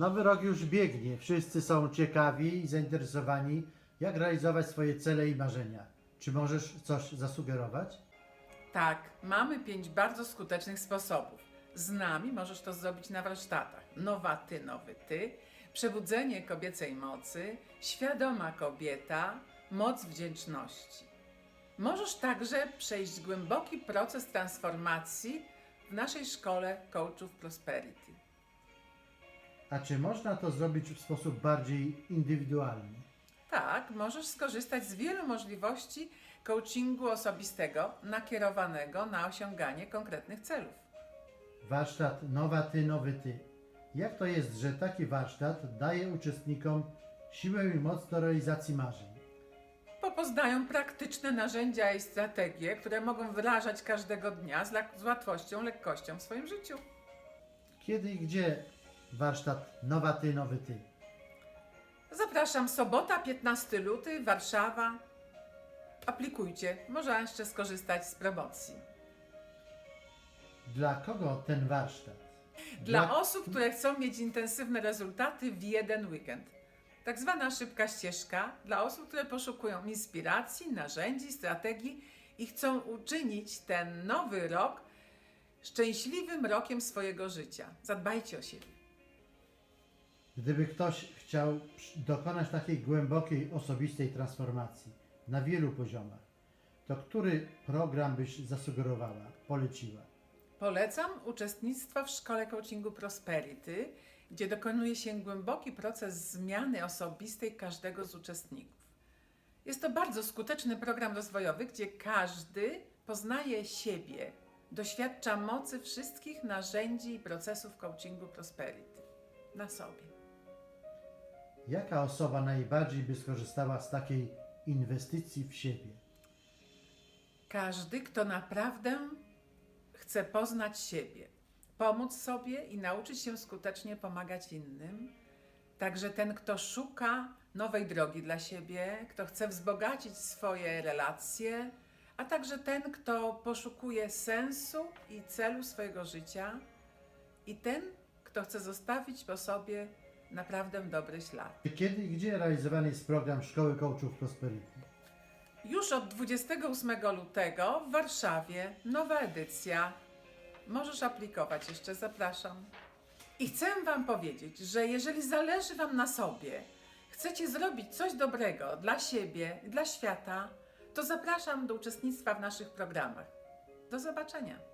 Nowy rok już biegnie. Wszyscy są ciekawi i zainteresowani, jak realizować swoje cele i marzenia. Czy możesz coś zasugerować? Tak, mamy pięć bardzo skutecznych sposobów. Z nami możesz to zrobić na warsztatach. Nowa ty, nowy ty, przebudzenie kobiecej mocy, świadoma kobieta, moc wdzięczności. Możesz także przejść głęboki proces transformacji w naszej szkole coachów Prosperity. A czy można to zrobić w sposób bardziej indywidualny? Tak, możesz skorzystać z wielu możliwości coachingu osobistego nakierowanego na osiąganie konkretnych celów. Warsztat Nowa Ty, Nowy Ty. Jak to jest, że taki warsztat daje uczestnikom siłę i moc do realizacji marzeń? bo poznają praktyczne narzędzia i strategie, które mogą wyrażać każdego dnia z łatwością, lekkością w swoim życiu. Kiedy i gdzie warsztat Nowa Ty, Nowy Ty? Zapraszam, sobota, 15 luty, Warszawa. Aplikujcie, można jeszcze skorzystać z promocji. Dla kogo ten warsztat? Dla osób, które chcą mieć intensywne rezultaty w jeden weekend. Tak zwana szybka ścieżka dla osób, które poszukują inspiracji, narzędzi, strategii i chcą uczynić ten nowy rok szczęśliwym rokiem swojego życia. Zadbajcie o siebie. Gdyby ktoś chciał dokonać takiej głębokiej, osobistej transformacji na wielu poziomach, to który program byś zasugerowała, poleciła? Polecam uczestnictwo w szkole coachingu Prosperity, gdzie dokonuje się głęboki proces zmiany osobistej każdego z uczestników. Jest to bardzo skuteczny program rozwojowy, gdzie każdy poznaje siebie, doświadcza mocy wszystkich narzędzi i procesów coachingu Prosperity na sobie. Jaka osoba najbardziej by skorzystała z takiej inwestycji w siebie? Każdy, kto naprawdę chce poznać siebie, pomóc sobie i nauczyć się skutecznie pomagać innym, także ten, kto szuka nowej drogi dla siebie, kto chce wzbogacić swoje relacje, a także ten, kto poszukuje sensu i celu swojego życia, i ten, kto chce zostawić po sobie naprawdę dobry ślad. Kiedy i gdzie realizowany jest program Szkoły Coachów Prosperity? Już od 28 lutego w Warszawie nowa edycja. Możesz aplikować jeszcze, zapraszam. I chcę Wam powiedzieć, że jeżeli zależy Wam na sobie, chcecie zrobić coś dobrego dla siebie i dla świata, to zapraszam do uczestnictwa w naszych programach. Do zobaczenia.